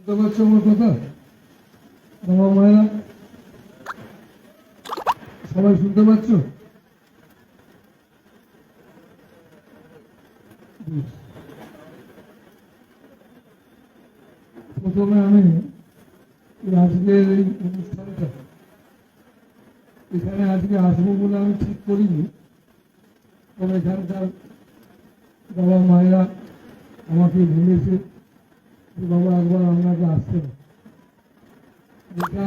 আমার কথা মায়েরা সবাই শুনতে পাচ্ছ প্রথমে আমি আজকের এই অনুষ্ঠানটা এখানে আজকে আসব বলে আমি ঠিক করিনি তবে এখানকার বাবা মায়েরা আমাকে বলেছে যে বাবা একবার আপনাকে আসতে হবে যেটা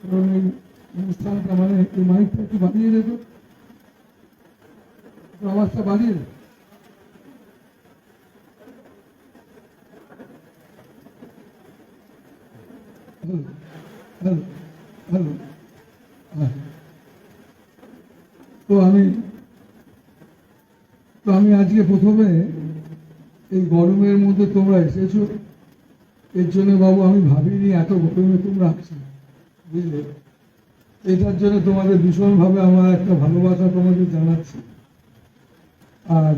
কারণ এই অনুষ্ঠানটা মানে এই মাইকটা একটু বাড়িয়ে দিত। আওয়াজটা বাড়িয়ে দে হ্যালো হ্যালো হ্যালো হ্যাঁ। তো আমি তো আমি আজকে প্রথমে এই গরমের মধ্যে তোমরা এসেছ, এর জন্য বাবু আমি ভাবিনি এত গরমে তোমরা আসছো বুঝলে? এটার জন্য তোমাদের ভীষণভাবে আমার একটা ভালোবাসা তোমাদের জানাচ্ছি। আর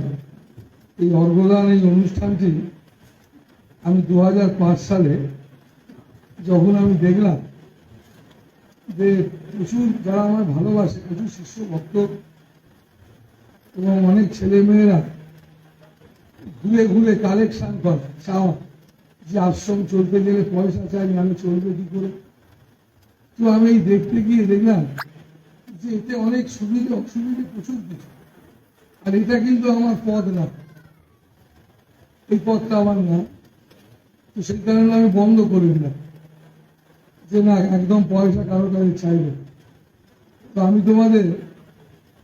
এই অর্গদান, এই অনুষ্ঠানটি আমি দু হাজার পাঁচ সালে যখন আমি দেখলাম যে প্রচুর যারা আমার ভালোবাসে, প্রচুর শিষ্য ভক্ত এবং অনেক ছেলে মেয়েরা ঘুরে ঘুরে কালেকশন করে। চাও যে আশ্রম চলতে গেলে পয়সা চাই, আমি চলবে কি করে? তো আমি এই দেখতে গিয়ে দেখলাম যে এতে অনেক সুবিধা, অসুবিধা প্রচুর কিছু। আর এটা কিন্তু আমার পদ না। এই পদটা আমার না। তো সেই কারণে আমি বন্ধ করে না। যে না, একদম পয়সা কারও কাছে চাইবে। তো আমি তোমাদের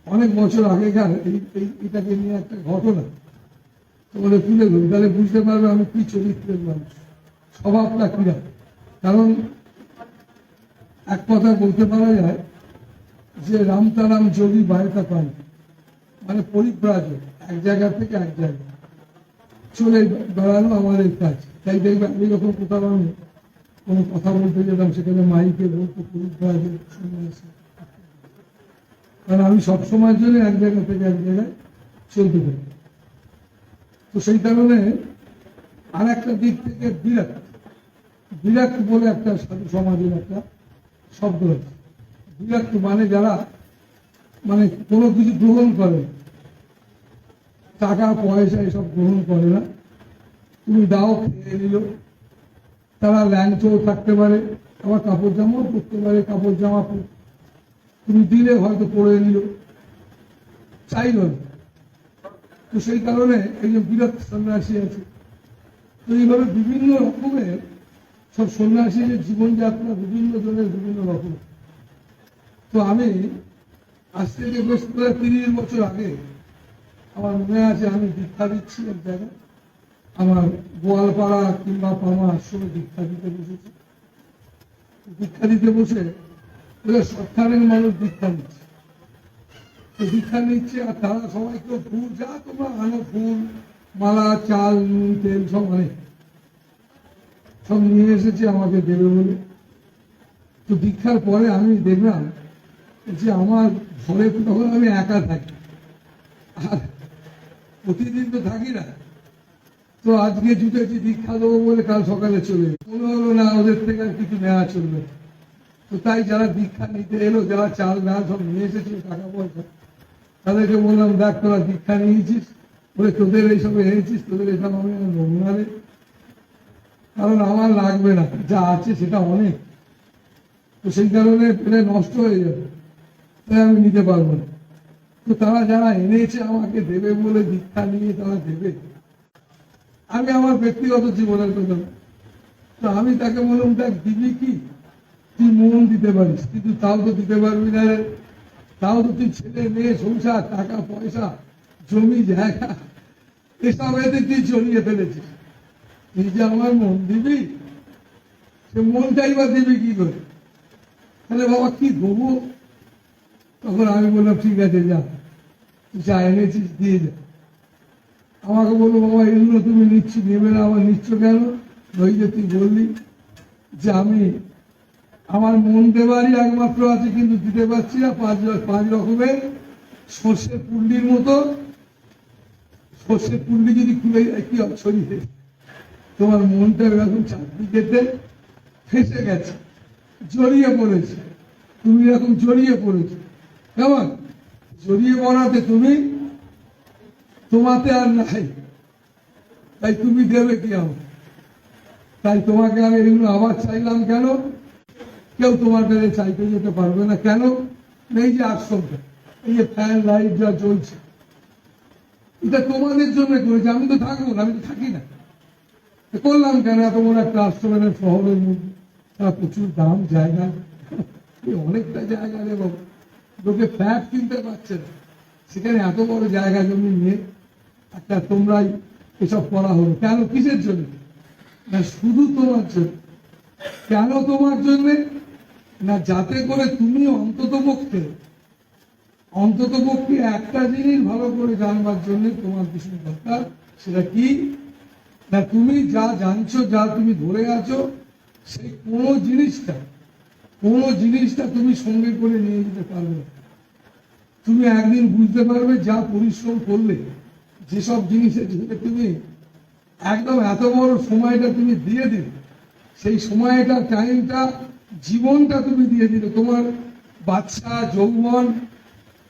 অনেক বছর আগেকার এই- এটাকে নিয়ে একটা ঘটনা তোমাদের তুলে ধরি তাহলে বুঝতে পারবে আমি কি চরিত্রের মানুষ স্বভাবটা কিরা। কারণ এক কথা বলতে পারা যায় যে, রামতারাম যোগী বায়তা পান মানে পরিব্রাজ এক জায়গা থেকে এক জায়গা। চলে বেড়ানো আমার আমাদের কাজ। তাই দেখবে আমি যখন কোথাও আমি কোনো কথা বলতে যেতাম, সেখানে মাইকে বলতো পরিব্রাজ সন্ন্যাসী কারণ আমি সবসময়ের জন্য এক জায়গা থেকে এক জায়গায় চলতে পারি। তো সেই কারণে আর একটা দিক থেকে বিরাট বিরাট বলে একটা সাধু সমাজের একটা শব্দ আছে বিরাট মানে যারা মানে কোনো কিছু গ্রহণ করে টাকা, পয়সা এসব গ্রহণ করে না। তুমি দাও, খেয়ে নিল। তারা ল্যাংচও থাকতে পারে, আবার কাপড় জামাও পরতে পারে, কাপড় জামা তুমি দিলে হয়তো পরে নিল। চাইল না তো সেই কারণে যে বিরাট সন্ন্যাসী আছে। তো এইভাবে বিভিন্ন রকমের সব সন্ন্যাসীদের জীবনযাত্রা বিভিন্ন জনের বিভিন্ন রকম। তো আমি আজ থেকে বেশ প্রায় তিরিশ বছর আগে আমার মনে আছে, আমি দীক্ষা দিচ্ছি এক জায়গায়। আমার গোয়ালপাড়া কিংবা পামা আশ্রমে দীক্ষা দিতে বসেছি। দীক্ষা দিতে বসে ওদের সত্তারের মানুষ দীক্ষা নিচ্ছে। তো দীক্ষা নিচ্ছে আর তারা সবাই কেউ ফুল যা তোমরা আনো ফুল মালা চাল নুন তেল সব অনেক সব নিয়ে এসেছে আমাকে দেবে বলে তো দীক্ষার পরে আমি দেখলাম যে আমার ঘরে তখন আমি একা থাকি আর প্রতিদিন তো থাকি না তো আজকে জুটেছি দীক্ষা দেবো বলে কাল সকালে চলে। মনে হলো না ওদের থেকে আর কিছু নেওয়া চলবে। তো তাই যারা দীক্ষা নিতে এলো যারা চাল না সব নিয়ে এসেছিল টাকা পয়সা তাদেরকে বললাম, দেখ তোরা দীক্ষা নিয়েছিস, বলে তোদের এইসব এনেছিস, তোদের এসব আমি আর নেব রে। কারণ আমার লাগবে না, যা আছে সেটা অনেক। তো সেই কারণে পেলে নষ্ট হয়ে যাবে, তাই আমি নিতে পারব না। তো তারা যারা এনেছে আমাকে দেবে বলে দীক্ষা নিয়ে তারা দেবে। আমি আমার ব্যক্তিগত জীবনের কথা। তো আমি তাকে বললাম, দেখ দিবি কি? তুই মন দিতে পারিস, কিন্তু তাও তো দিতে পারবি না তাও তুই ছেলে মেয়ে, সংসার, টাকা, পয়সা, জমি, জায়গা, এসব এতে তুই জড়িয়ে ফেলেছিস তুই যে আমার মন দিবি, সে মনটাই বা দিবি কি করে? তাহলে বাবা কি দেবো তখন আমি বললাম, ঠিক আছে, যা। তুই যা এনেছিস, দিয়ে যা। আমাকে বলল, বাবা, এগুলো তুমি নিচ্ছি, নেবে না আমার নিচ্ছ কেন? ওই যে তুই বললি যে আমি আমার মন দেবারই একমাত্র আছে, কিন্তু দিতে পারছি না পাঁচ পাঁচ রকমের সর্ষে পুল্লির মতো। সর্ষে পুল্লি যদি খুলে কি ছড়িয়ে তোমার মনটা এরকম চারদিকেতে ফেসে গেছে, জড়িয়ে পড়েছে। তুমি এরকম জড়িয়ে পড়েছো। কেমন? জড়িয়ে পড়াতে তুমি তোমাতে আর নাই। তাই তুমি দেবে কি আমার তাই তোমাকে আমি এগুলো আবার চাইলাম কেন? কেউ তোমার কাছে চাইতে যেতে পারবে না। কেন? এই যে আশ্রমটা, এই যে ফ্যান লাইট যা চলছে এটা তোমাদের জন্য করেছে। আমি তো থাকব না, আমি তো থাকি না। করলাম কেন? এত বড় একটা আশ্রমের শহরের মধ্যে। তার প্রচুর দাম, জায়গা। অনেকটা জায়গা রে বাবু। লোকে ফ্ল্যাট কিনতে পারছে না। সেখানে এত বড় জায়গা জমি নিয়ে একটা তোমরাই এসব করা হলো। কেন? কিসের জন্য? শুধু তোমার জন্য। কেন তোমার জন্য? না, যাতে করে তুমি অন্তত পক্ষে অন্তত পক্ষে একটা জিনিস ভালো করে জানবার জন্য তোমার ভীষণ দরকার, সেটা কি? না, তুমি যা জানছো, যা তুমি ধরে আছো, সেই কোনো জিনিসটা কোনো জিনিসটা তুমি সঙ্গে করে নিয়ে যেতে পারবে তুমি একদিন বুঝতে পারবে যা পরিশ্রম করলে, যেসব জিনিসের থেকে তুমি একদম এত বড় সময়টা তুমি দিয়ে দিলে, সেই সময়টা টাইমটা জীবনটা তুমি দিয়ে দিলে, তোমার বাচ্চা, যৌবন,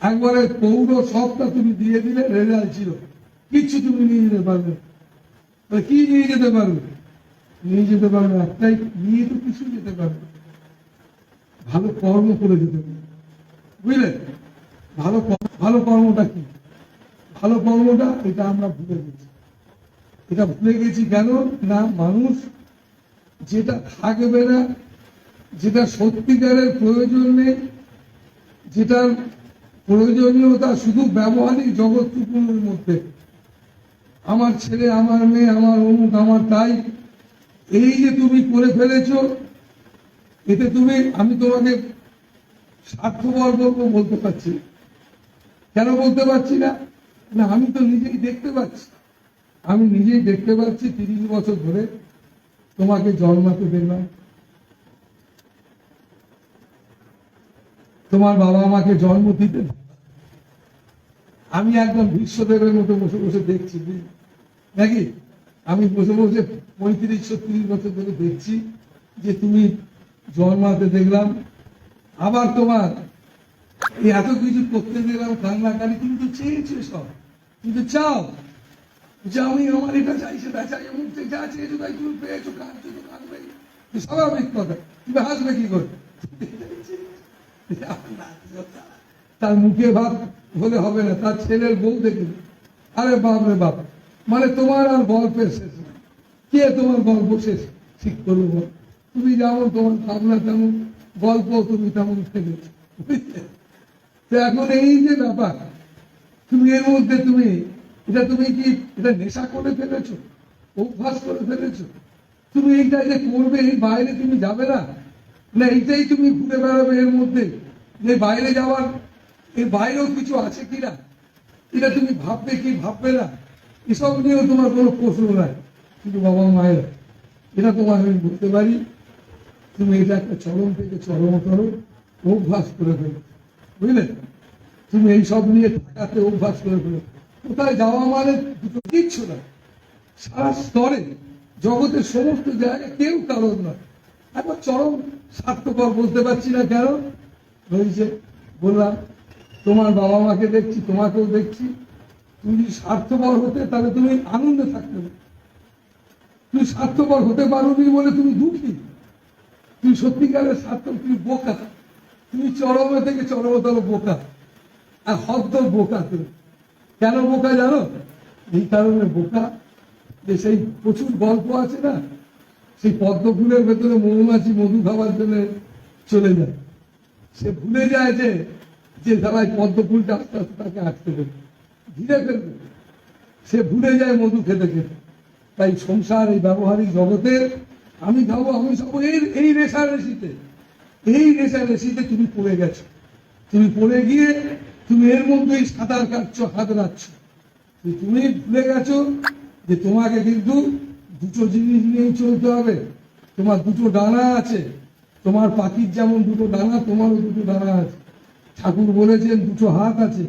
একবারে পৌর সবটা তুমি দিয়ে দিলে, রেজাল্ট ছিল কিচ্ছু তুমি নিয়ে যেতে পারবে কি নিয়ে যেতে পারবে? নিয়ে যেতে পারবে একটাই, নিয়ে তো কিছু যেতে পারবে ভালো কর্ম করে যেতে পারবে বুঝলে? ভালো ভালো কর্মটা কি? ভালো কর্মটা, এটা আমরা ভুলে গেছি। এটা ভুলে গেছি কেন? না, মানুষ যেটা থাকবে না যেটা সত্যিকারের প্রয়োজন নেই যেটার প্রয়োজনীয়তা শুধু ব্যবহারিক জগৎটুকুনের মধ্যে। আমার ছেলে, আমার মেয়ে, আমার অমুক, আমার তাই, এই যে তুমি করে ফেলেছো, এতে তুমি, আমি তোমাকে স্বার্থপর বলব বলতে পারছি কেন বলতে পারছি না? না, আমি তো নিজেই দেখতে পাচ্ছি। আমি নিজেই দেখতে পাচ্ছি, তিরিশ বছর ধরে তোমাকে জন্মাতে দেখলাম তোমার বাবা আমাকে জন্ম দিতেন। আমি একদম বিশ্বদেবের মতো বসে বসে দেখছি? নাকি? আমি বসে বসে পঁয়ত্রিশ, ছত্রিশ বছর ধরে দেখছি যে তুমি জন্মাতে দেখলাম। আবার তোমার এই এত কিছু করতে দিলাম কান্নাকানি তুমি তো চেয়েছো সব। তুমি তো চাও যে আমি আমার এটা চাই, সেটা চাই, এমন যা চেয়েছো তাই তুমি পেয়েছ, কাঁদছো তো কাঁদবে স্বাভাবিক কথা। তুমি হাসবে কি করে? তার মুখে ভাব হলে হবে না, তার ছেলের বউ দেখে আরে বাপ রে বাপ মানে তোমার আর গল্পের শেষ। কে তোমার গল্প শেষ? ঠিক করব বল? তুমি যেমন তোমার ভাবনা তেমন গল্প তুমি তেমন ফেলেছ তো এখন এই যে ব্যাপার, তুমি এর মধ্যে তুমি, এটা তুমি কি, এটা নেশা করে ফেলেছো? অভ্যাস করে ফেলেছো? তুমি এইটা যে করবে, এই বাইরে তুমি যাবে না? না, এইটাই তুমি ঘুরে বেড়াবে এর মধ্যে। যে বাইরে যাওয়ার, এর বাইরেও কিছু আছে কিনা এটা তুমি ভাববে কি ভাববে না? এসব নিয়েও তোমার কোনো প্রশ্ন নাই। কিন্তু বাবা মায়ের, এটা তোমার আমি বলতে পারি, তুমি এটা একটা চরম থেকে চরমতর অভ্যাস করে ফেলো। বুঝলে? তুমি এই সব নিয়ে থাকাতে অভ্যাস করে ফেলো। কোথায় যাওয়া মানে দুটো কিচ্ছু না সারা স্তরে, জগতের সমস্ত জায়গায় কেউ কারণ নয়। একবার চরম স্বার্থপর বলতে পারছি না কেন? হয়েছে বললাম, তোমার বাবা মাকে দেখছি, তোমাকেও দেখছি। তুমি যদি স্বার্থপর হতে, তাহলে তুমি আনন্দে থাকতে তুমি স্বার্থপর হতে পারোনি বলে তুমি দুঃখী। তুমি সত্যিকারের স্বার্থ তুমি বোকা। তুমি চরমে থেকে চরমতর বোকা। আর হদ্দ বোকা তুমি। কেন বোকা জানো? এই কারণে বোকা যে সেই প্রচুর গল্প আছে না সেই পদ্ম ফুলের ভেতরে মৌমাছি মধু খাবার জন্য চলে যায়। সে ভুলে যায় যে যে তারা পদ্ম ফুলটা আস্তে আস্তে তাকে আটকে দেবে। ধীরে ফেলবে সে ভুলে যায় মধু খেতে খেতে। তাই সংসার, এই ব্যবহারিক জগতের আমি খাব, আমি সব এই এই রেশারেশিতে এই রেশারেশিতে তুমি পড়ে গেছো। তুমি পড়ে গিয়ে তুমি এর মধ্যেই সাঁতার কাটছো, হাত রাখছো। তুমি ভুলে গেছো যে তোমাকে কিন্তু দুটো জিনিস নিয়েই চলতে হবে। তোমার দুটো ডানা আছে। তোমার পাখির যেমন দুটো ডানা, তোমারও দুটো ডানা আছে। ঠাকুর বলেছেন দুটো হাত আছে।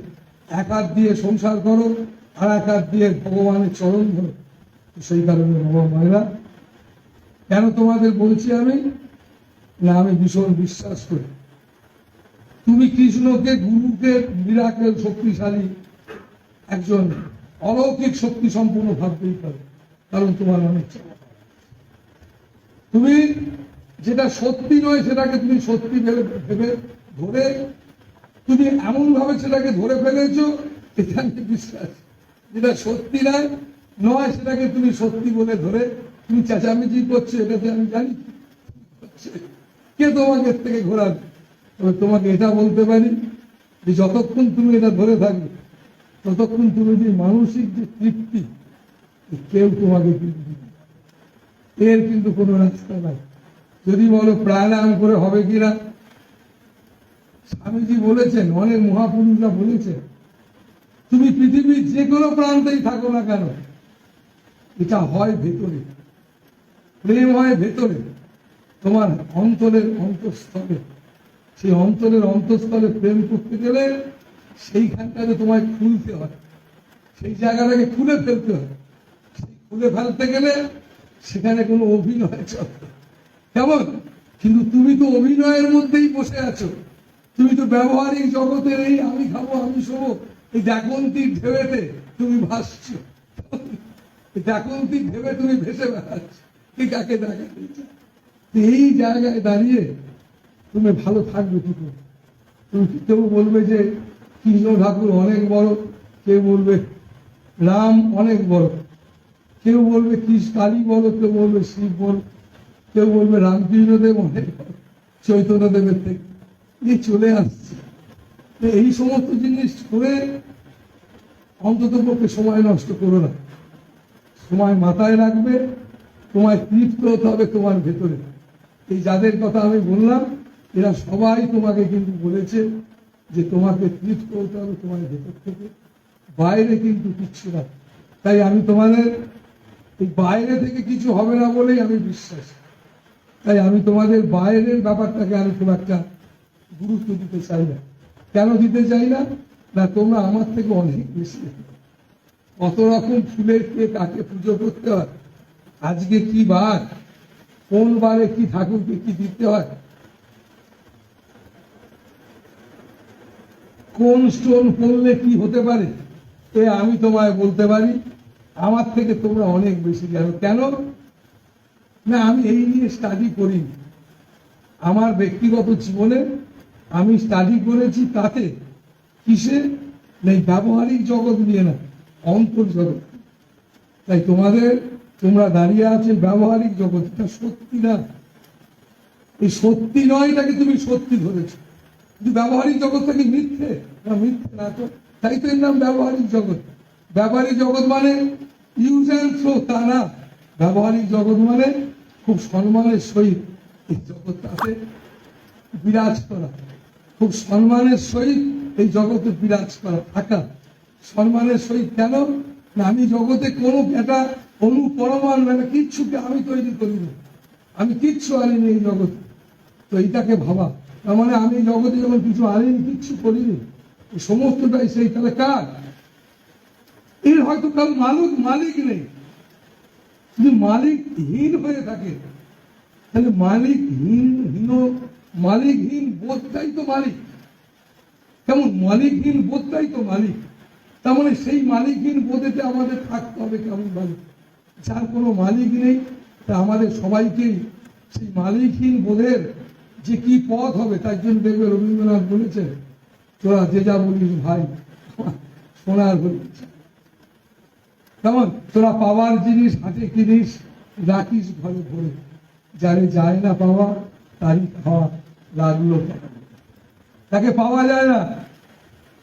এক হাত দিয়ে সংসার করো, আর এক হাত দিয়ে ভগবানের চরণ ধরো। সেই কারণে বাবা মায়েরা, কেন তোমাদের বলছি আমি? না, আমি ভীষণ বিশ্বাস করি। তুমি কৃষ্ণকে, গুরুকে মিরাকেল শক্তিশালী একজন অলৌকিক শক্তি সম্পূর্ণ ভাবতেই পারো। কারণ তোমার অনেক তুমি যেটা সত্যি নয় সেটাকে তুমি সত্যি ভেবে ভেবে ধরে, তুমি এমন ভাবে সেটাকে ধরে ফেলেছো, এটা বিশ্বাস। যেটা সত্যি নয় নয় সেটাকে তুমি সত্যি বলে ধরে, তুমি চেঁচামেচি করছ, এটাতে আমি জানি। কে তোমাকে এর থেকে ঘোরাবে? তবে তোমাকে এটা বলতে পারি যে যতক্ষণ তুমি এটা ধরে থাকবে, ততক্ষণ তুমি যে মানসিক যে তৃপ্তি কেউ তোমাকে এর কিন্তু কোনো রাস্তা নাই। যদি বলো প্রাণায়াম করে হবে কিনা স্বামীজি বলেছেন, অনেক মহাপুরুষরা বলেছেন, তুমি পৃথিবীর যে কোনো প্রান্তেই থাকো না কেন, এটা হয় ভেতরে। প্রেম হয় ভেতরে। তোমার অন্তরের অন্তঃস্থলে, সেই অন্তরের অন্তঃস্থলে প্রেম করতে গেলে সেইখানটাতে তোমায় খুলতে হয়। সেই জায়গাটাকে খুলে ফেলতে হয়। খুলে ফেলতে গেলে সেখানে কোনো অভিনয় চলে কেমন? কিন্তু তুমি তো অভিনয়ের মধ্যেই বসে আছো। তুমি তো ব্যবহারিক জগতের এই আমি খাব, আমি শোবো, এই ডাকন্তির ঢেউতে তুমি ভাসছো। ডাকন্তির ঢেবে তুমি ভেসে বেড়াচ্ছ। কে কাকে দেখাতে এই জায়গায় দাঁড়িয়ে তুমি ভালো থাকবে কি করে? তুমি কেউ বলবে যে কৃষ্ণ ঠাকুর অনেক বড়? কেউ বলবে? রাম অনেক বড়। কেউ বলবে কৃষ্ণ কালী বড় কেউ বলবে শিব বড় কেউ বলবে রামকৃষ্ণদেব চৈতন্য দেবের থেকে। এই চলে আসছে। এই সমস্ত জিনিস করে অন্তত পক্ষে সময় নষ্ট করো না। সময় মাথায় রাখবে, তোমায় তৃপ্ত হতে হবে তোমার ভেতরে। এই যাদের কথা আমি বললাম, এরা সবাই তোমাকে কিন্তু বলেছে যে তোমাকে তৃপ্ত হতে হবে তোমার ভেতর থেকে। বাইরে কিন্তু কিচ্ছু না। তাই আমি তোমাদের বাইরে থেকে কিছু হবে না বলেই আমি বিশ্বাস। তাই আমি তোমাদের বাইরের ব্যাপারটাকে আমি খুব একটা গুরুত্ব দিতে চাই না। কেন দিতে চাই না? না, তোমরা আমার থেকে অনেক বেশি কত রকম ফুলের কে কাকে পুজো করতে হয়? আজকে কি বার? কোন বারে কি ঠাকুরকে কি দিতে হয়? কোন স্টোন পড়লে কি হতে পারে? এ আমি তোমায় বলতে পারি। আমার থেকে তোমরা অনেক বেশি জানো। কেন? না, আমি এই নিয়ে স্টাডি করিনি। আমার ব্যক্তিগত জীবনে আমি স্টাডি করেছি তাতে কিসে? এই ব্যবহারিক জগৎ নিয়ে না, অন্তর জগৎ। তাই তোমাদের, তোমরা দাঁড়িয়ে আছে ব্যবহারিক জগৎ, এটা সত্যি না। এই সত্যি নয়, এটাকে তুমি সত্যি ধরেছো। কিন্তু ব্যবহারিক জগৎ থেকে মিথ্যে? না মিথ্যে না তো। তাই তো এর নাম ব্যবহারিক জগৎ। ব্যবহারিক জগৎ মানে ইউজ অ্যান্ড থ্রো তা না। ব্যবহারিক জগৎ মানে খুব সম্মানের সহিত এই জগৎটাতে বিরাজ করা। খুব সম্মানের সহিত এই জগতে বিরাজ করা, থাকা। সম্মানের সহিত কেন? না, আমি জগতে কোনো একটা অনু পরমাণ মানে কিচ্ছুকে আমি তৈরি করিনি আমি কিচ্ছু আনিনি এই জগতে। তো এইটাকে ভাবা। তার মানে আমি জগতে যখন কিছু আনিনি কিচ্ছু করিনি। সমস্তটাই সেই তাহলে কার এর হয়তো কারও মালিক মালিক নেই। যদি মালিকহীন হয়ে থাকে, তাহলে মালিকহীন হীন, মালিকহীন বোধটাই তো মালিক। কেমন মালিকহীন বোধটাই তো মালিক। তার মানে সেই মালিকহীন বোধেতে আমাদের থাকতে হবে কেমন মালিক যার কোনো মালিক নেই, তা আমাদের সবাইকেই সেই মালিকহীন বোধের যে কি পথ হবে, তার জন্য দেখবে রবীন্দ্রনাথ বলেছেন, তোরা যে যা বলিস ভাই, সোনার বলিস কেমন? তোরা পাওয়ার জিনিস, হাতে কিনিস, রাখিস ঘরে ভরে যারে যায় না পাওয়া, তারই খাওয়া লাগল তাকে পাওয়া যায় না।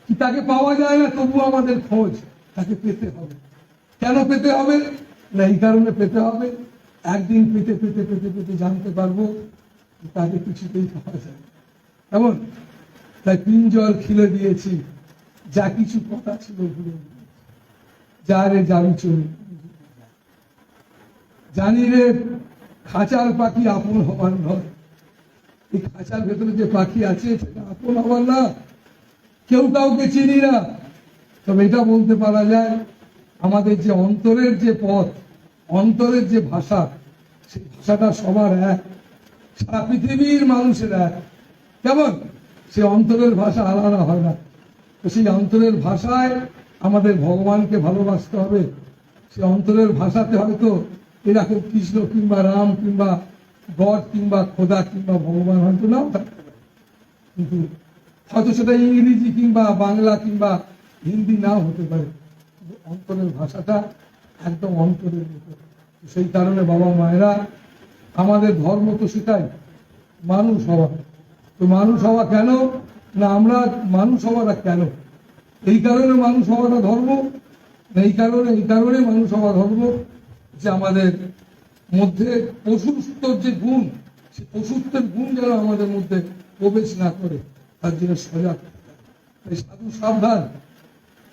কি তাকে পাওয়া যায় না, তবু আমাদের খোঁজ। তাকে পেতে হবে। কেন পেতে হবে? না, এই কারণে পেতে হবে। একদিন পেতে পেতে পেতে পেতে জানতে পারব তাকে কিছুতেই পাওয়া যায় না। কেমন? তাই পিঞ্জর খিলে দিয়েছি। যা কিছু কথা ছিল ভুলে গিয়েছি। যা রে যাবি চলে জানি রে খাঁচার পাখি আপন হবার নয়। এই খাঁচার ভেতরে যে পাখি আছে, সেটা আপন হবার না। কেউ কাউকে চিনি না। তবে এটা বলতে পারা যায়, আমাদের যে অন্তরের যে পথ, অন্তরের যে ভাষা, সেই ভাষাটা সবার এক। সারা পৃথিবীর মানুষের এক। কেমন? সে অন্তরের ভাষা আলাদা হয় না। তো সেই অন্তরের ভাষায় আমাদের ভগবানকে ভালোবাসতে হবে। সে অন্তরের ভাষাতে হয়তো এরকম কৃষ্ণ কিংবা রাম কিংবা গড কিংবা খোদা কিংবা ভগবান হয়তো নাও থাকতে কিন্তু হয়তো সেটা ইংরেজি কিংবা বাংলা কিংবা হিন্দি নাও হতে পারে। অন্তরের ভাষাটা একদম অন্তরের মতো। সেই কারণে বাবা মায়েরা, আমাদের ধর্ম তো সেটাই, মানুষ হওয়া। তো মানুষ হওয়া কেন? না আমরা মানুষ হওয়াটা কেন? এই কারণে মানুষ হওয়াটা ধর্ম, এই কারণে এই কারণে মানুষ হওয়া ধর্ম। যে আমাদের মধ্যে পশুত্বর যে গুণ, সে পশুত্বের গুণ যেন আমাদের মধ্যে প্রবেশ না করে, তার জন্য সজাগ তাই সাধু সাবধান।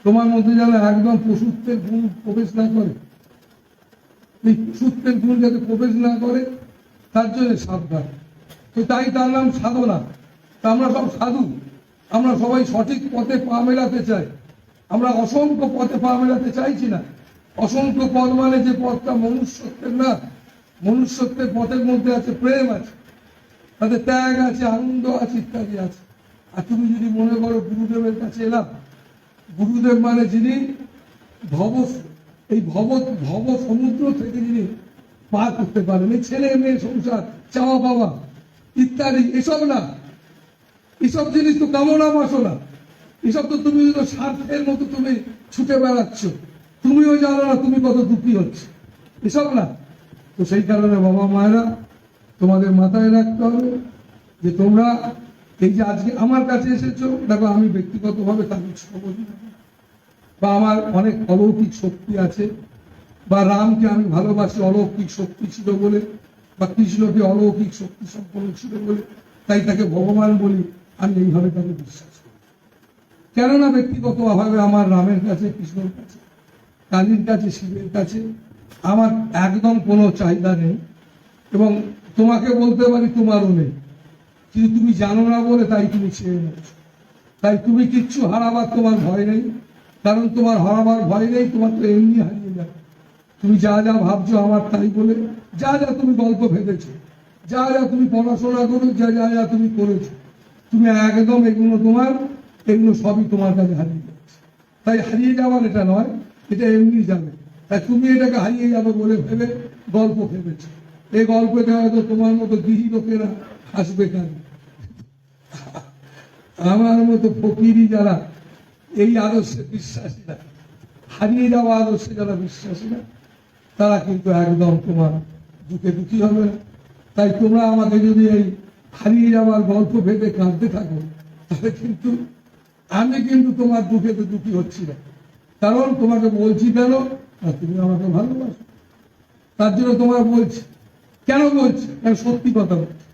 তোমার মধ্যে যেন একদম পশুত্বের গুণ প্রবেশ না করে, এই পশুত্বের গুণ যাতে প্রবেশ না করে, তার জন্য সাবধান। তো তাই তার নাম সাধনা। তা আমরা সব সাধু। আমরা সবাই সঠিক পথে পা মেলাতে চাই। আমরা অসংখ্য পথে পা মেলাতে চাইছি না? অসংখ্য পথ মানে যে পথটা মনুষ্যত্বের না, মনুষ্যত্বের পথের মধ্যে আছে প্রেম আছে, তাতে ত্যাগ আছে, আনন্দ আছে, ইত্যাদি আছে। আর তুমি যদি মনে করো গুরুদেবের কাছে এলাম, গুরুদেব মানে যিনি ভব, এই ভব ভব সমুদ্র থেকে যিনি পার করতে পারেন, এই ছেলে মেয়ে সংসার চাওয়া পাওয়া ইত্যাদি, এসব না। এসব জিনিস তো কামনা বাসনা এসব তো তুমি স্বার্থের মতো তুমি ছুটে বেড়াচ্ছ। তুমিও জানো না তুমি কত দুঃখী হচ্ছে। এসব না। তো সেই কারণে বাবা মায়েরা, তোমাদের মাথায় রাখতে হবে যে তোমরা এই যে আজকে আমার কাছে এসেছ, দেখো আমি ব্যক্তিগতভাবে সহযোগী বা আমার অনেক অলৌকিক শক্তি আছে। বা রামকে আমি ভালোবাসি, অলৌকিক শক্তি ছিল বলে, বা কৃষ্ণকে অলৌকিক শক্তি সম্পন্ন ছিল বলে, তাই তাকে ভগবান বলি। আমি এইভাবে তাকে বিশ্বাস করি। কেননা ব্যক্তিগতভাবে আমার রামের কাছে, কৃষ্ণর কাছে, কালীর কাছে, শিবের কাছে আমার একদম কোনো চাহিদা নেই এবং তোমাকে বলতে পারি তোমারও নেই। কিন্তু তুমি জানো না বলে তাই তুমি ছেড়ে নিচ্ছ তাই তুমি কিচ্ছু হারাবার তোমার ভয় নেই, কারণ তোমার হারাবার ভয় নেই, তোমার তো এমনি হারিয়ে যাবে। তুমি যা যা ভাবছ আমার তাই বলে, যা যা তুমি গল্প ভেবেছো, যা যা তুমি পড়াশোনা করো যা যা যা তুমি করেছ তুমি একদম এগুলো তোমার, এগুলো সবই তোমার কাছে হারিয়ে যাচ্ছে। তাই হারিয়ে যাওয়ার এটা নয়, এটা এমনি যাবে। তাই তুমি এটাকে হারিয়ে যাবে বলে ভেবে গল্প ভেবেছো। এই গল্পতে হয়তো তোমার মতো গৃহী লোকেরা হাসবে কেন? আমার মতো ফকিরি যারা, এই আদর্শে বিশ্বাসী না, হারিয়ে যাওয়া আদর্শে যারা বিশ্বাসী না, তারা কিন্তু একদম তোমার দুঃখে দুঃখী হবে না। তাই তোমরা আমাকে যদি এই হারিয়ে যাওয়ার গল্প ভেবে কাঁদতে থাকো। তাহলে কিন্তু আমি কিন্তু তোমার দুঃখেতে দুঃখী হচ্ছি না। কারণ তোমাকে বলছি কেন? না তুমি আমাকে ভালোবাসো। তার জন্য তোমার বলছি। কেন বলছি? কেন সত্যি কথা বলছি।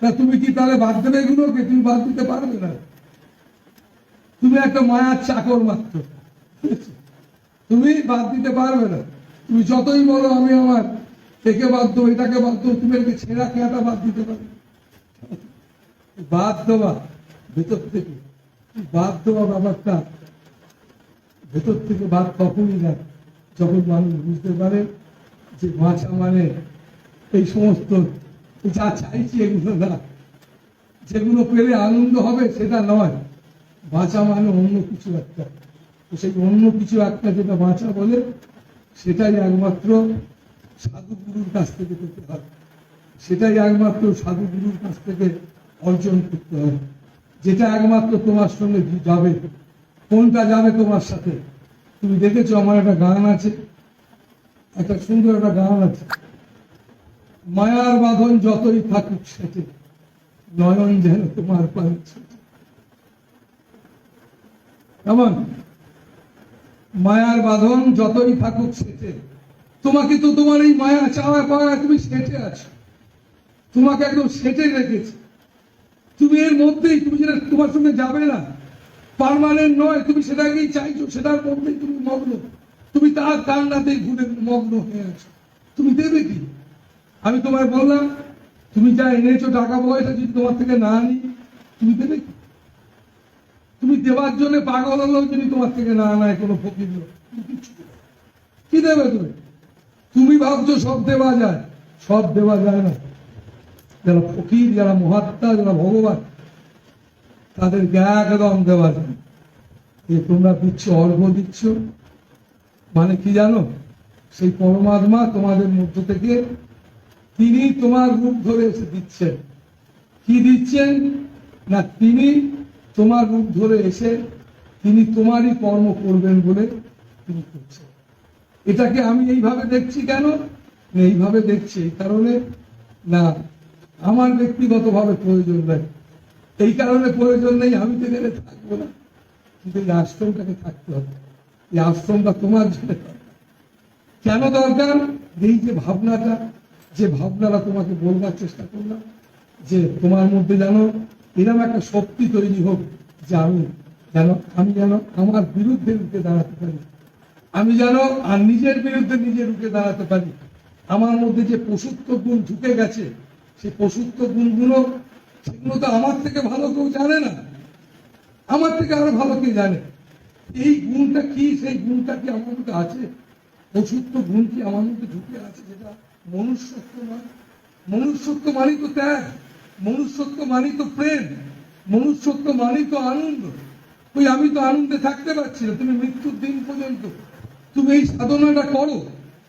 তা তুমি কি তাহলে বাদ দেবে এগুলোকে? তুমি বাদ দিতে পারবে না। তুমি একটা মায়ার চাকর মাত্র? তুমি বাদ দিতে পারবে না। তুমি যতই বলো আমি আমার, একে দেবো এটাকে দেবো তুমি একটা ছেঁড়া খেয়াটা বাদ দিতে পারবে। বাদ দেওয়া, ভেতর থেকে। বাদ দেওয়া ব্যাপারটা ভেতর থেকে বাদ তখনই যায় যখন মানুষ বুঝতে পারে যে বাঁচা মানে এই সমস্ত যা চাইছি এগুলো না, যেগুলো পেলে আনন্দ হবে সেটা নয়। বাঁচা মানে অন্য কিছু একটা। তো সেই অন্য কিছু একটা যেটা বাঁচা বলে, সেটাই একমাত্র সাধুগুরুর কাছ থেকে পেতে হবে। সেটাই একমাত্র সাধুগুরুর কাছ থেকে অর্জন করতে হবে। যেটা একমাত্র তোমার সঙ্গে যাবে, কোনটা যাবে তোমার সাথে? তুমি দেখেছ আমার একটা গান আছে, একটা সুন্দর একটা গান আছে। মায়ার বাঁধন যতই থাকুক সেটে, নয়ন যেন তোমার পায়ে ছোটে। কেমন? মায়ার বাঁধন যতই থাকুক সেটে। তোমাকে তো তোমার এই মায়া, চাওয়া, পাওয়া তুমি সেটে আছো। তোমাকে একদম সেটে রেখেছে। তুমি এর মধ্যেই, তুমি যেটা তোমার সঙ্গে যাবে না। পার্মানেন্ট নয়, তুমি সেটাকেই চাইছো, সেটার মধ্যেই তুমি মগ্ন। তুমি তার কান্নাতেই ঘুরে মগ্ন হয়ে আছো। তুমি দেবে কি? আমি তোমায় বললাম, তুমি যা এনেছো, টাকা পয়সা যদি তোমার থেকে না আনি তুমি দেবে কি? তুমি দেওয়ার জন্য পাগল হলেও যদি তোমার থেকে না নেয়, কোনো ফকির না। কি দেবে তুমি? তুমি ভাবছ সব দেওয়া যায়, সব দেওয়া যায় না। যারা ফকির, যারা মহাত্মা যারা ভগবান তাদেরকে একদম দেওয়া যায় যে তোমরা দিচ্ছ অর্ঘ দিচ্ছ মানে কি জানো? সেই পরমাত্মা তোমাদের মধ্য থেকে তিনি তোমার রূপ ধরে এসে দিচ্ছেন। কি দিচ্ছেন? না, তিনি তোমার রূপ ধরে এসে তিনি তোমারই কর্ম করবেন বলে তিনি করছেন। এটাকে আমি এইভাবে দেখছি কেন? এইভাবে দেখছি এই কারণে না আমার ব্যক্তিগতভাবে প্রয়োজন নেই। এই কারণে প্রয়োজন নেই, আমি তো এখানে থাকব না। কিন্তু এই আশ্রমটাকে থাকতে হবে। এই আশ্রমটা তোমার জন্য। কেন দরকার? এই যে ভাবনাটা যে ভাবনাটা তোমাকে বলবার চেষ্টা করলাম, যে তোমার মধ্যে যেন এরকম একটা শক্তি তৈরি হোক যে আমি যেন আমি যেন আমার বিরুদ্ধে রুখে দাঁড়াতে পারি। আমি যেন আর নিজের বিরুদ্ধে নিজে রুখে দাঁড়াতে পারি। আমার মধ্যে যে পশুত্ব গুণ ঢুকে গেছে সেই পশুত্ব গুণগুলো, সেগুলো তো আমার থেকে ভালো কেউ জানে না। আমার থেকে আরও ভালো কে জানে। এই গুণটা কি? সেই গুণটা কি আমার মধ্যে আছে? পশুত্ব গুণ কি আমার মধ্যে ঢুকে আছে যেটা মনুষ্যত্ব নয়? মনুষ্যত্ব মানেই তো ত্যাগ। মনুষ্যত্ব মানেই তো প্রেম। মনুষ্যত্ব মানেই তো আনন্দ। ওই আমি তো আনন্দে থাকতে পারছি না। তুমি মৃত্যুর দিন পর্যন্ত। তুমি এই সাধনাটা করো।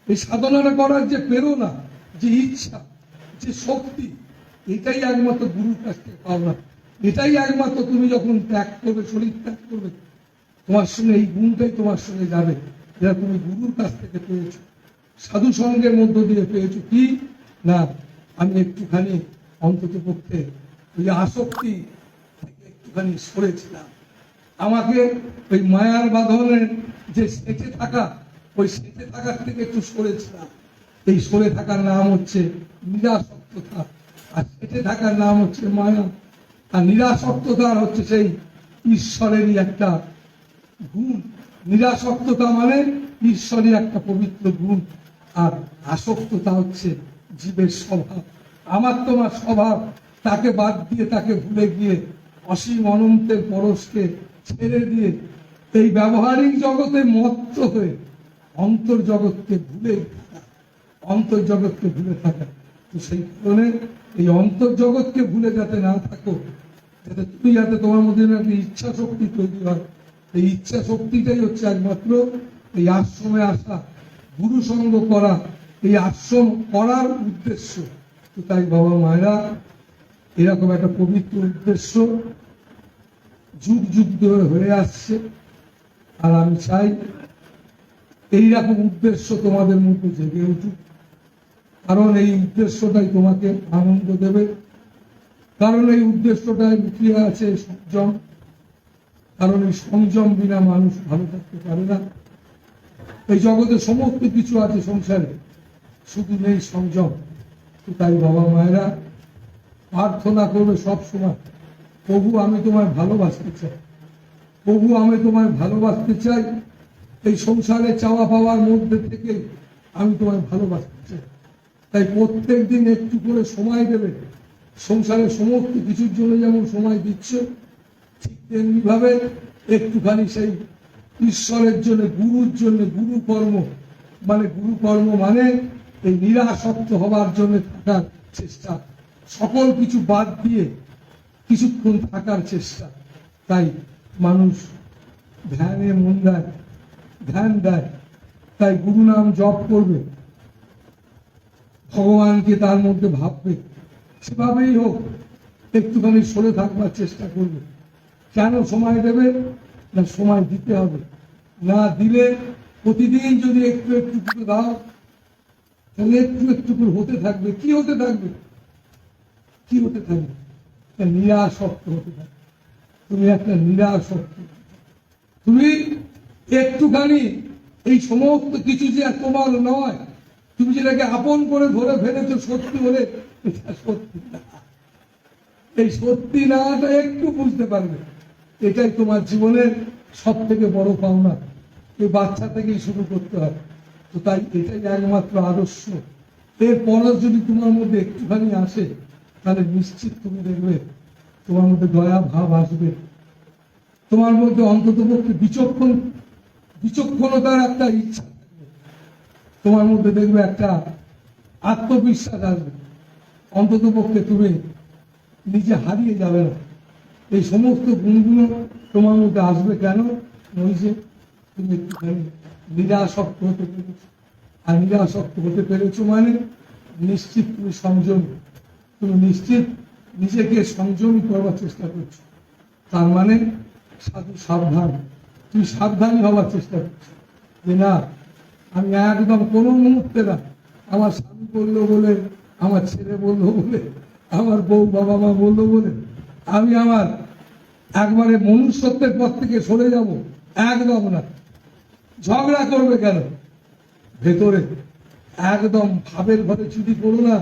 এই সাধনাটা করার যে প্রেরণা, যে ইচ্ছা যে শক্তি। এটাই একমাত্র গুরুর কাছ থেকে পাওয়া এটাই একমাত্র তুমি যখন ত্যাগ করবে, শরীর ত্যাগ করবে, তোমার সঙ্গে এই গুণটাই তোমার সঙ্গে যাবে, যেটা তুমি গুরুর কাছ থেকে পেয়েছ। সাধু সঙ্গের মধ্য দিয়ে পেয়েছ কি? না, আমি একটুখানি অন্তত পক্ষে ওই আসক্তি একটুখানি সরেছিলাম। আমাকে ওই মায়ার বাঁধনের যে সেটে থাকা, ওই সেটে থাকার থেকে একটু সরেছিলাম। এই সরে থাকার নাম হচ্ছে নিরাসক্ততা। আর সেটে থাকার নাম হচ্ছে মায়া। আর নিরাসক্ততার হচ্ছে সেই ঈশ্বরেরই একটা গুণ। নিরাসক্ততা মানে ঈশ্বরের একটা পবিত্র গুণ। আর আসক্ততা হচ্ছে জীবের স্বভাব। আমার তোমার স্বভাব, তাকে বাদ দিয়ে তাকে ভুলে গিয়ে অসীম অনন্তের পরশকে ছেড়ে দিয়ে এই ব্যবহারিক জগতে মত্ত হয়ে অন্তর জগৎকে ভুলে থাকা অন্তর জগৎকে ভুলে থাকা। তো সেই কারণে এই অন্তর জগৎকে ভুলে যাতে না থাকো, যাতে তুমি, যাতে তোমার মধ্যে একটা ইচ্ছা শক্তি তৈরি হয়। এই ইচ্ছা শক্তিটাই হচ্ছে একমাত্র এই আশ্রমে আসা, গুরু সঙ্গ করা। এই আশ্রম করার উদ্দেশ্য। তো তাই বাবা মায়েরা, এরকম একটা পবিত্র উদ্দেশ্য যুগ যুগ ধরে হয়ে আসছে। আর আমি চাই, এইরকম উদ্দেশ্য তোমাদের মধ্যে জেগে উঠুক। কারণ এই উদ্দেশ্যটাই তোমাকে আনন্দ দেবে। কারণ এই উদ্দেশ্যটায় লুকিয়ে আছে সংযম। কারণ এই সংযম বিনা মানুষ ভালো থাকতে পারে না। এই জগতে সমস্ত কিছু আছে সংসারে। শুধু নেই সংযম। তাই বাবা মায়েরা, প্রার্থনা করবে সব সময়, প্রভু, আমি তোমায় ভালোবাসতে চাই। প্রভু, আমি তোমায় ভালোবাসতে চাই। এই সংসারে চাওয়া পাওয়ার মধ্যে থেকে আমি তোমায় ভালোবাসতে চাই। তাই প্রত্যেক দিন একটু করে সময় দেবে। সংসারের সমস্ত কিছুর জন্য যেমন সময় দিচ্ছে, ঠিক তেমনি ভাবে একটুখানি সেই ঈশ্বরের জন্য, গুরুর জন্য গুরু কর্ম মানে গুরু কর্ম মানে এই নিরাসক্ত হবার জন্য থাকার চেষ্টা। সকল কিছু বাদ দিয়ে কিছুক্ষণ থাকার চেষ্টা। তাই মানুষ ধ্যানে, মন দেয়, ধ্যান দেয়। তাই গুরু নাম জপ করবে। ভগবানকে তার মধ্যে ভাববে? সেভাবেই হোক, একটুখানি সরে থাকবার চেষ্টা করবে। কেন সময় দেবে? না, সময় দিতে হবে। না দিলে প্রতিদিন যদি একটু একটু করে দাও, তাহলে একটু একটু করে হতে থাকবে। কি হতে থাকবে? কি হতে থাকবে? নিরাসক্ত হতে থাকবে। তুমি একটা নিরাসক্ত তুমি একটুখানি এই সমস্ত কিছু যে তোমার নয় তুমি যেটাকে আপন করে ধরে ফেলেছো সত্যি বলে সত্যি না। এই সত্যি নাটা একটু বুঝতে পারবে। এটাই তোমার জীবনের সব থেকে বড় পাওনা। এই বাচ্চা থেকেই শুরু করতে হয় তো তাই এটাই একমাত্র আদর্শ। এর পরশ যদি তোমার মধ্যে একটুখানি আসে, তাহলে নিশ্চিত তুমি দেখবে তোমার মধ্যে দয়া ভাব আসবে। তোমার মধ্যে অন্তত পক্ষে বিচক্ষণ বিচক্ষণতার একটা ইচ্ছা তোমার মধ্যে দেখবে একটা আত্মবিশ্বাস আসবে। অন্তত পক্ষে তুমি নিজে হারিয়ে যাবে না। এই সমস্ত গুণগুলো তোমার মধ্যে আসবে কেন? যে তুমি একটুখানি নিরাসক্ত হতে পেরেছ। আর নিরাসক্ত হতে পেরেছ মানে নিশ্চিত তুমি সংযম। তুমি নিশ্চিত নিজেকে সংযমী করবার চেষ্টা করছ। তার মানে সাধু সাবধান। তুমি সাবধানী হওয়ার চেষ্টা করছ যে না আমি একদম কোনো মুহূর্তে না, আমার স্বামী বলল বলে, আমার ছেলে বলল বলে, আমার বউ বাবা মা বলল বলে, আমি আমার একবারে মনুষ্যত্বের পর থেকে সরে যাব, একদম না। ঝগড়া করবে কেন? ভেতরে একদম ভাবের ঘরে চুরি করো না,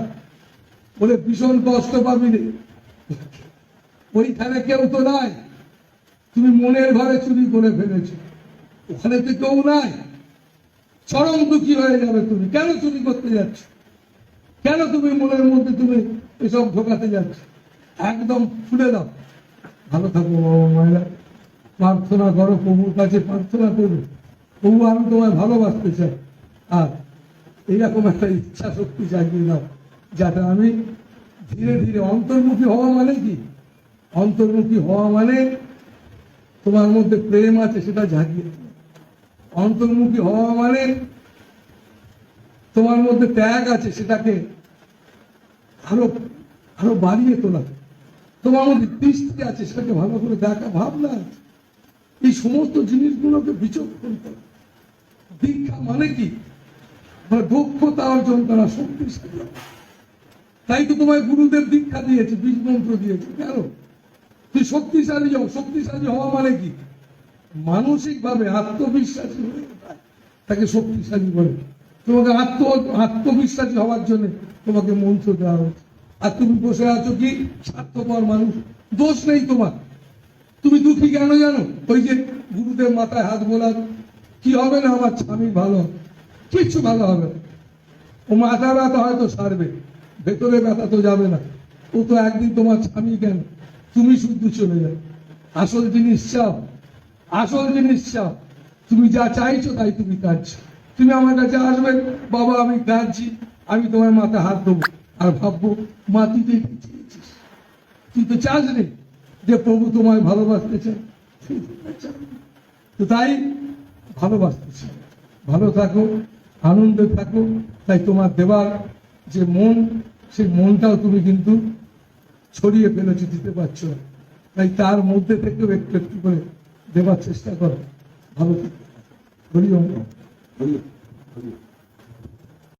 বলে ভীষণ কষ্ট পাবি রে। ওইখানে কেউ তো নাই, তুমি মনের ঘরে চুরি করে ফেলেছো, ওখানে তো কেউ নাই। চরম দুঃখী হয়ে যাবে তুমি। কেন চুরি করতে যাচ্ছ? কেন তুমি মনের মধ্যে তুমি এসব ঢোকাতে যাচ্ছ? একদম খুলে দাও। ভালো থাকো বাবা মায়েরা। প্রার্থনা করো, প্রভুর কাছে প্রার্থনা করো। প্রভু, আমি তোমায় ভালোবাসতে চাই। আর এইরকম একটা ইচ্ছা শক্তি জাগিয়ে দাও, যাতে আমি ধীরে ধীরে অন্তর্মুখী হওয়া মানে কি? অন্তর্মুখী হওয়া মানে তোমার মধ্যে প্রেম আছে, সেটা জাগিয়ে। অন্তর্মুখী হওয়া মানে তোমার মধ্যে ত্যাগ আছে, সেটাকে আরও আরও বাড়িয়ে তোলা। তোমার মধ্যে দৃষ্টি আছে, সেটাকে ভালো করে দেখা, ভাবনা এই সমস্ত জিনিসগুলোকে বিচক্ষণ করা। দীক্ষা মানে কি? দক্ষতা অর্জন করা, শক্তিশালী তাই তো তোমায় গুরুদেব দীক্ষা দিয়েছে, বীজ মন্ত্র দিয়েছে। কেন? তুই শক্তিশালী হও, শক্তিশালী হওয়া মানে কি? মানসিক ভাবে আত্মবিশ্বাসী হয়ে তাকে শক্তিশালী বলে তোমাকে আত্ম আত্মবিশ্বাসী হওয়ার জন্য তোমাকে মন্ত্র দেওয়া হচ্ছে। আর তুমি বসে আছো কি? স্বার্থপর মানুষ। দোষ নেই তোমার। তুমি দুঃখী কেন জানো? ওই যে গুরুদেব মাথায় হাত বোলার কি হবে না আমার স্বামী ভালো। কিচ্ছু ভালো হবে ও মাথা ব্যথা হয়তো সারবে। ভেতরে ব্যথা তো যাবে না। ও তো একদিন তোমার স্বামী কেন? তুমি শুধু চলে যাবে আসল জিনিস চাও। আসল জিনিস চাও তুমি যা চাইছো তাই তুমি কাঁদছো তুমি আমার কাছে আসবে, বাবা, আমি কাঁদছি, আমি তোমার মাথায় হাত দেবো। আর ভাববো মাটিতে কি চেয়েছিস। তুই তো চাস রে যে প্রভু তোমায় ভালোবাসতে চায়। তুই তো তো তাই ভালোবাসতে চাই। ভালো থাকো, আনন্দে থাকো। তাই তোমার দেবার যে মন, সেই মনটাও তুমি কিন্তু ছড়িয়ে ফেলেছো, দিতে পারছ। তাই তার মধ্যে থেকেও একটু একটু করে দেবার চেষ্টা করো। ভালো থাকবে হরি ওম হরি হরি